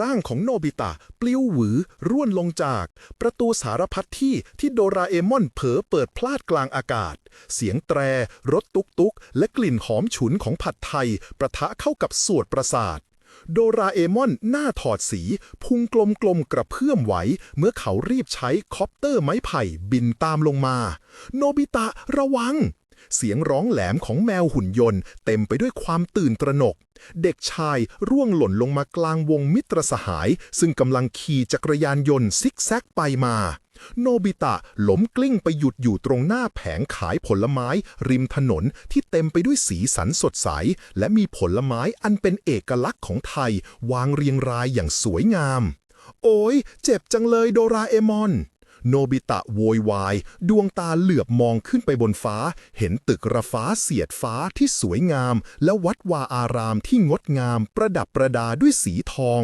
ร่างของโนบิตะปลิวหวือ ร่วนลงจาก ประตูสารพัดที่ที่โดราเอมอนเผลอเปิดพลาดกลางอากาศ เสียงแตร รถตุกตุกและกลิ่นหอมฉุนของผัดไทย ประทะเข้ากับสวดประสาท โดราเอมอนหน้าถอดสี พุงกลมๆกระเพื่อมไหว เมื่อเขารีบใช้คอปเตอร์ไม้ไผ่บินตามลงมา โนบิตะระวัง เสียงร้องแหลมของแมวหุ่นยนต์ เต็มไปด้วยความตื่นตระหนก เด็กชายร่วงหล่นลงมากลางวงมิตรสหาย ซึ่งกำลังขี่จักรยานยนต์ซิกแซกไปมา โนบิตะหลมกลิ้งไปหยุดอยู่ตรงหน้าแผงขายผลไม้ ริมถนนที่เต็มไปด้วยสีสันสดใส และมีผลไม้อันเป็นเอกลักษณ์ของไทย วางเรียงรายอย่างสวยงาม โอ้ยเจ็บจังเลยโดราเอมอน โนบิตะโวยวาย ดวงตาเหลือบมองขึ้นไปบนฟ้า เห็นตึกระฟ้าเสียดฟ้าที่สวยงาม และวัดวาอารามที่งดงาม ประดับประดาด้วยสีทอง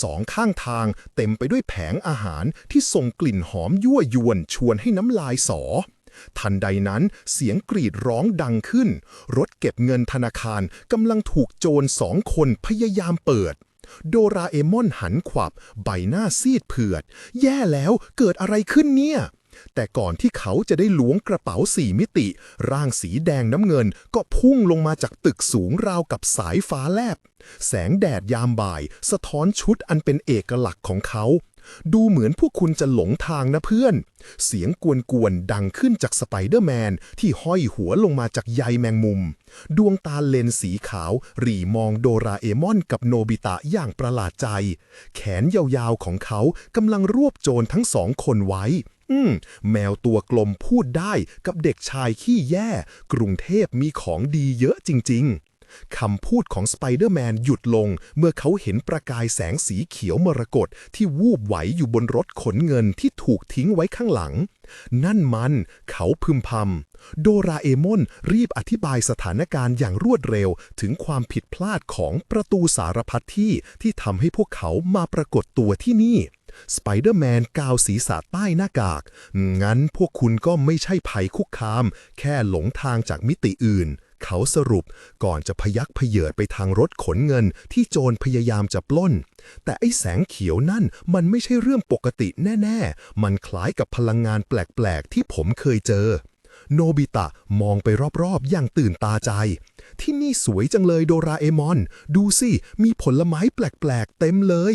สองข้างทางเต็มไปด้วยแผงอาหารที่ส่งกลิ่นหอมยั่วยวนชวนให้น้ำลายสอทันใดนั้นเสียงกรีดร้องดังขึ้น รถเก็บเงินธนาคารกำลังถูกโจรสองคนพยายามเปิด โดราเอมอนหันขวับ ใบหน้าซีดเผือด แย่แล้วเกิดอะไรขึ้นเนี่ย แต่ก่อนที่เขาจะได้ล้วงกระเป๋าสี่มิติ ร่างสีแดงน้ำเงินก็พุ่งลงมาจากตึกสูงราวกับสายฟ้าแลบ แสงแดดยามบ่าย สะท้อนชุดอันเป็นเอกลักษณ์ของเขา ดูเหมือนพวกคุณจะหลงทางนะเพื่อน เสียงกวนๆดังขึ้นจากสไปเดอร์แมนที่ห้อยหัวลงมาจากใยแมงมุม ดวงตาเลนสีขาว รีมองโดราเอมอนกับโนบิตะอย่างประหลาดใจ แขนยาวๆของเขากำลังรวบโจรทั้งสองคนไว้ อืม แมวตัวกลมพูดได้กับเด็กชายขี้แย่ กรุงเทพมีของดีเยอะจริง ๆ คำพูดของสไปเดอร์แมนหยุดลงเมื่อเขาเห็นประกายแสงสีเขียวมรกตที่วูบไหวอยู่บนรถขนเงินที่ถูกทิ้งไว้ข้างหลัง นั่นมันเขาพึมพำโดราเอมอนรีบอธิบายสถานการณ์อย่างรวดเร็วถึงความผิดพลาดของประตูสารพัดที่ที่ทำให้พวกเขามาปรากฏตัวที่นี่สไปเดอร์แมนกาวศีรษะใต้หน้ากาก งั้นพวกคุณก็ไม่ใช่ภัยคุกคาม แค่หลงทางจากมิติอื่น เขาสรุปก่อนจะพยักเพเยิดไปทางรถขนเงินที่โจรพยายามจะปล้น แต่ไอ้แสงเขียวนั่นมันไม่ใช่เรื่องปกติแน่ ๆ มันคล้ายกับพลังงานแปลกๆ ที่ผมเคยเจอ โนบิตะมองไปรอบๆ อย่างตื่นตาใจ ที่นี่สวยจังเลยโดราเอมอน ดูสิ มีผลไม้แปลกๆ เต็มเลย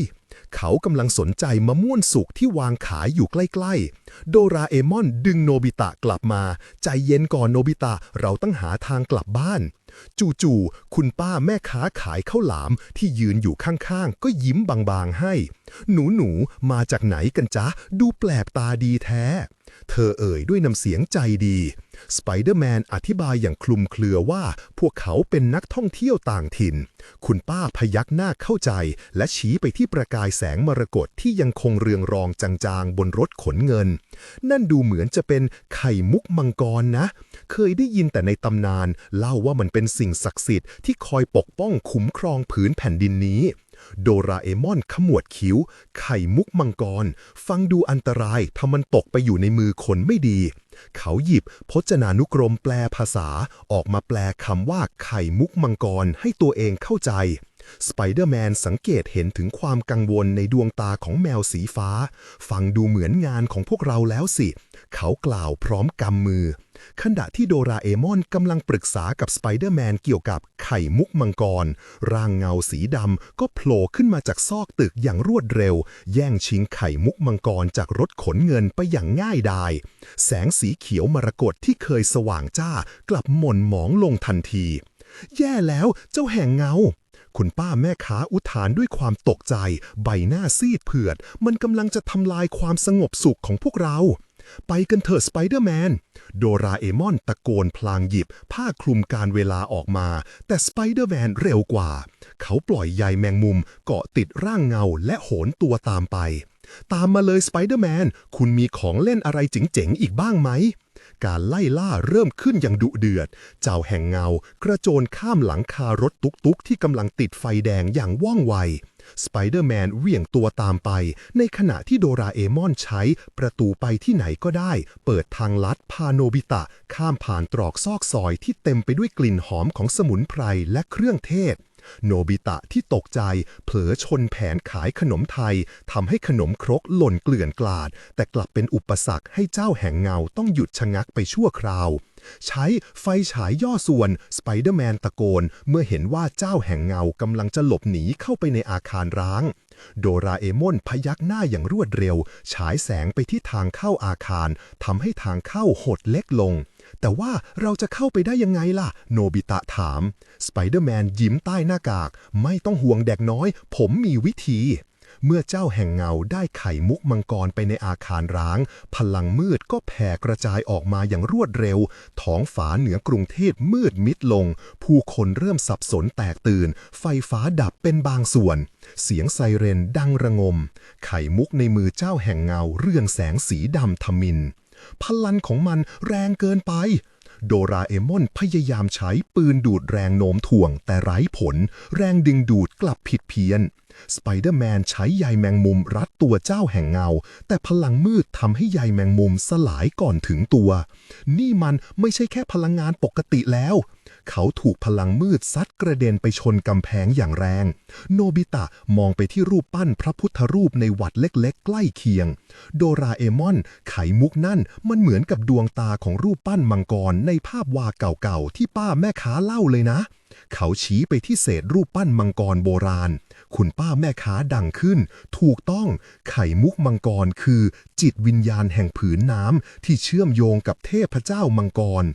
เขากำลังสนใจมะม่วนสุกที่วางขายอยู่ใกล้ๆ โดราเอมอนดึงโนบิตะกลับมา ใจเย็นก่อนโนบิตะเราต้องหาทางกลับบ้าน จู่ๆคุณป้าแม่ค้าขายข้าวหลามที่ยืนอยู่ข้างๆ ก็ยิ้มบางๆให้ หนูๆมาจากไหนกันจ๊ะ ดูแปลกตาดีแท้ เธอเอ่ยด้วยน้ำเสียงใจดีสไปเดอร์แมนอธิบายอย่างคลุมเครือว่าพวกเขาเป็นนักท่องเที่ยวต่างถิ่น คุณป้าพยักหน้าเข้าใจ และชี้ไปที่ประกายแสงมรกตที่ยังคงเรืองรองจางๆ บนรถขนเงิน นั่นดูเหมือนจะเป็นไข่มุกมังกรนะ เคยได้ยินแต่ในตำนาน เล่าว่ามันเป็นสิ่งศักดิ์สิทธิ์ที่คอยปกป้องคุ้มครองผืนแผ่นดินนี้ โดราเอมอนขมวดคิ้ว ไข่มุกมังกร ฟังดูอันตรายถ้ามันตกไปอยู่ในมือคนไม่ดี เขาหยิบพจนานุกรมแปลภาษา ออกมาแปลคำว่าไข่มุกมังกรให้ตัวเองเข้าใจ สไปเดอร์แมนสังเกตเห็นถึงความกังวลในดวงตาของแมวสีฟ้า ฟังดูเหมือนงานของพวกเราแล้วสิ เขากล่าวพร้อมกำมือ ขณะที่โดราเอมอนกำลังปรึกษากับสไปเดอร์แมนเกี่ยวกับไข่มุกมังกร ร่างเงาสีดำก็โผล่ขึ้นมาจากซอกตึกอย่างรวดเร็ว แย่งชิงไข่มุกมังกรจากรถขนเงินไปอย่างง่ายดาย แสงสีเขียวมรกตที่เคยสว่างจ้ากลับหม่นหมองลงทันที แย่แล้วเจ้าแห่งเงา คุณป้าแม่ค้าอุทานด้วยความตกใจ ใบหน้าซีดเผือด มันกำลังจะทำลายความสงบสุขของพวกเรา ไปกันเถอะสไปเดอร์แมน โดราเอมอนตะโกนพลางหยิบ ผ้าคลุมการเวลาออกมา แต่สไปเดอร์แมนเร็วกว่า เขาปล่อยใยแมงมุมเกาะติดร่างเงาและโหนตัวตามไป ตามมาเลยสไปเดอร์แมน คุณมีของเล่นอะไรเจ๋งๆอีกบ้างไหม การไล่ล่าเริ่มขึ้นอย่างดุเดือด เจ้าแห่งเงา กระโจนข้ามหลังคารถตุกๆ ที่กำลังติดไฟแดงอย่างว่องไว สไปเดอร์แมนเหวี่ยงตัวตามไป ในขณะที่โดราเอมอนใช้ประตูไปที่ไหนก็ได้ เปิดทางลัดพาโนบิตะ ข้ามผ่านตรอกซอกซอยที่เต็มไปด้วยกลิ่นหอมของสมุนไพรและเครื่องเทศ โนบิตะที่ตกใจ เผลอชนแผนขายขนมไทยทำให้ขนมครกหล่นเกลื่อนกลาด แต่กลับเป็นอุปสรรคให้เจ้าแห่งเงาต้องหยุดชะงักไปชั่วคราว ใช้ไฟฉายย่อส่วนสไปเดอร์แมนตะโกน เมื่อเห็นว่าเจ้าแห่งเงากำลังจะหลบหนีเข้าไปในอาคารร้าง โดราเอมอนพยักหน้าอย่างรวดเร็ว ฉายแสงไปที่ทางเข้าอาคารทำให้ทางเข้าหดเล็กลงแต่ว่าเราจะเข้าไปได้ยังไงล่ะ โนบิตะถาม ไปเดอร์แมนยิ้มใต้หน้ากาก ไม่ต้องห่วงเด็กน้อย ผมมีวิธี เมื่อเจ้าแห่งเงาได้ไข่มุกมังกรไปในอาคารร้าง พลังมืดก็แผ่กระจายออกมาอย่างรวดเร็ว ท้องฟ้าเหนือกรุงเทพมืดมิดลง ผู้คนเริ่มสับสนแตกตื่น ไฟฟ้าดับเป็นบางส่วน เสียงไซเรนดังระงม ไข่มุกในมือเจ้าแห่งเงาเรืองแสงสีดำทมิน พลังของมันแรงเกินไป โดราเอมอนพยายามใช้ปืนดูดแรงโน้มถ่วงแต่ไร้ผล แรงดึงดูดกลับผิดเพี้ยนสไปเดอร์แมนใช้ใยแมงมุมรัดตัวเจ้าแห่งเงา แต่พลังมืดทำให้ใยแมงมุมสลายก่อนถึงตัว นี่มันไม่ใช่แค่พลังงานปกติแล้ว เขาถูกพลังมืดซัดกระเด็นไปชนกำแพงอย่างแรง โนบิตะมองไปที่รูปปั้นพระพุทธรูปในวัดเล็กๆ ใกล้เคียง โดราเอมอนไขมุกนั่นมันเหมือนกับดวงตาของรูปปั้นมังกรในภาพวาดเก่าๆ ที่ป้าแม่ค้าเล่าเลยนะ เขาชี้ไปที่เศษรูปปั้นมังกรโบราณ คุณป้าแม่ค้าดังขึ้น ถูกต้องไข่มุกมังกรคือ จิตวิญญาณแห่งผืนน้ำที่เชื่อมโยงกับเทพเจ้ามังกร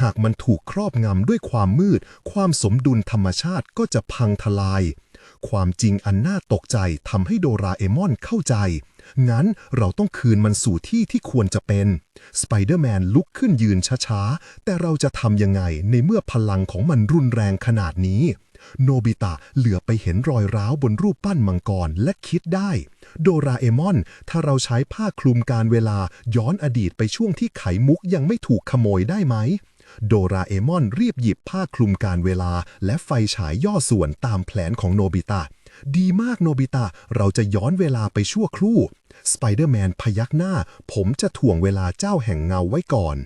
หากมันถูกครอบงำด้วยความมืด ความสมดุลธรรมชาติก็จะพังทลาย ความจริงอันน่าตกใจทำให้โดราเอมอนเข้าใจ งั้นเราต้องคืนมันสู่ที่ที่ควรจะเป็น สไปเดอร์แมนลุกขึ้นยืนช้าๆ แต่เราจะทำยังไงในเมื่อพลังของมันรุนแรงขนาดนี้ โนบิตะเหลือไปเห็นรอยร้าวบนรูปปั้นมังกรและคิดได้ โดราเอมอน ถ้าเราใช้ผ้าคลุมการเวลาย้อนอดีตไปช่วงที่ไขมุกยังไม่ถูกขโมยได้ไหมโดราเอมอนรีบหยิบผ้าคลุมการเวลา และไฟฉายย่อส่วนตามแผนของโนบิตะ ดีมากโนบิตะ เราจะย้อนเวลาไปชั่วครู่ สไปเดอร์แมนพยักหน้า ผมจะถ่วงเวลาเจ้าแห่งเงาไว้ก่อน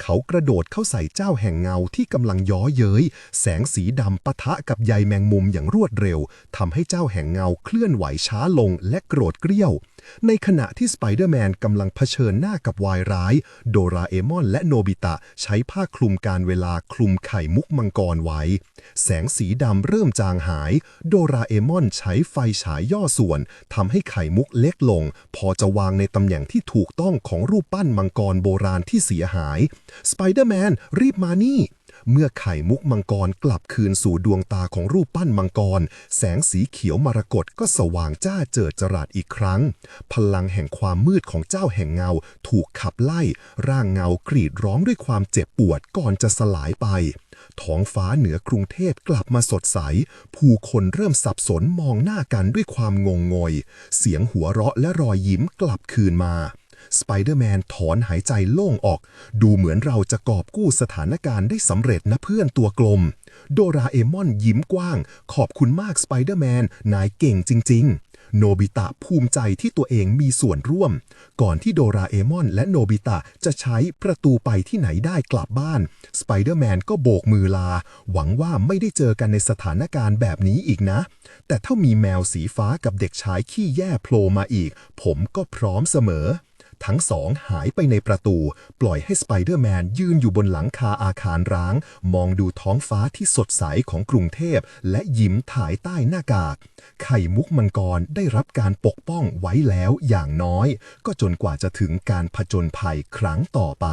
เขากระโดดเข้าใส่เจ้าแห่งเงาที่กำลังย้อเย้ย แสงสีดำปะทะกับใยแมงมุมอย่างรวดเร็วทำให้เจ้าแห่งเงาเคลื่อนไหวช้าลงและโกรธเกรี้ยว ในขณะที่สไปเดอร์แมนกำลังเผชิญหน้ากับวายร้าย โดราเอมอนและโนบิตะใช้ผ้าคลุมการเวลาคลุมไข่มุกมังกรไว้ แสงสีดำเริ่มจางหาย โดราเอมอนใช้ไฟฉายย่อส่วนทำให้ไข่มุกเล็กลงพอจะวางในตำแหน่งที่ถูกต้องของรูปปั้นมังกรโบราณที่เสียหาย สไปเดอร์แมนรีบมานี่ เมื่อไข่มุกมังกรกลับคืนสู่ดวงตาของรูปปั้นมังกร แสงสีเขียวมรกตก็สว่างจ้าเจิดจรัสอีกครั้ง พลังแห่งความมืดของเจ้าแห่งเงา ถูกขับไล่ ร่างเงากรีดร้องด้วยความเจ็บปวดก่อนจะสลายไป ท้องฟ้าเหนือกรุงเทพกลับมาสดใส ผู้คนเริ่มสับสนมองหน้ากันด้วยความงงงอย เสียงหัวเราะและรอยยิ้มกลับคืนมาสไปเดอร์แมนถอนหายใจโล่งออก ดูเหมือนเราจะกอบกู้สถานการณ์ได้สำเร็จนะเพื่อนตัวกลม โดราเอมอนยิ้มกว้าง ขอบคุณมากสไปเดอร์แมน นายเก่งจริง ๆ โนบิตะภูมิใจที่ตัวเองมีส่วนร่วม ก่อนที่โดราเอมอนและโนบิตะจะใช้ประตูไปที่ไหนได้กลับบ้าน สไปเดอร์แมนก็โบกมือลา หวังว่าไม่ได้เจอกันในสถานการณ์แบบนี้อีกนะ แต่ถ้ามีแมวสีฟ้ากับเด็กชายขี้แย่โผล่มาอีก ผมก็พร้อมเสมอ ทั้งสองหายไปในประตู ปล่อยให้สไปเดอร์แมนยืนอยู่บนหลังคาอาคารร้าง มองดูท้องฟ้าที่สดใสของกรุงเทพ และยิ้มถ่ายใต้หน้ากาก ไข่มุกมังกรได้รับการปกป้องไว้แล้วอย่างน้อย ก็จนกว่าจะถึงการผจญภัยครั้งต่อไป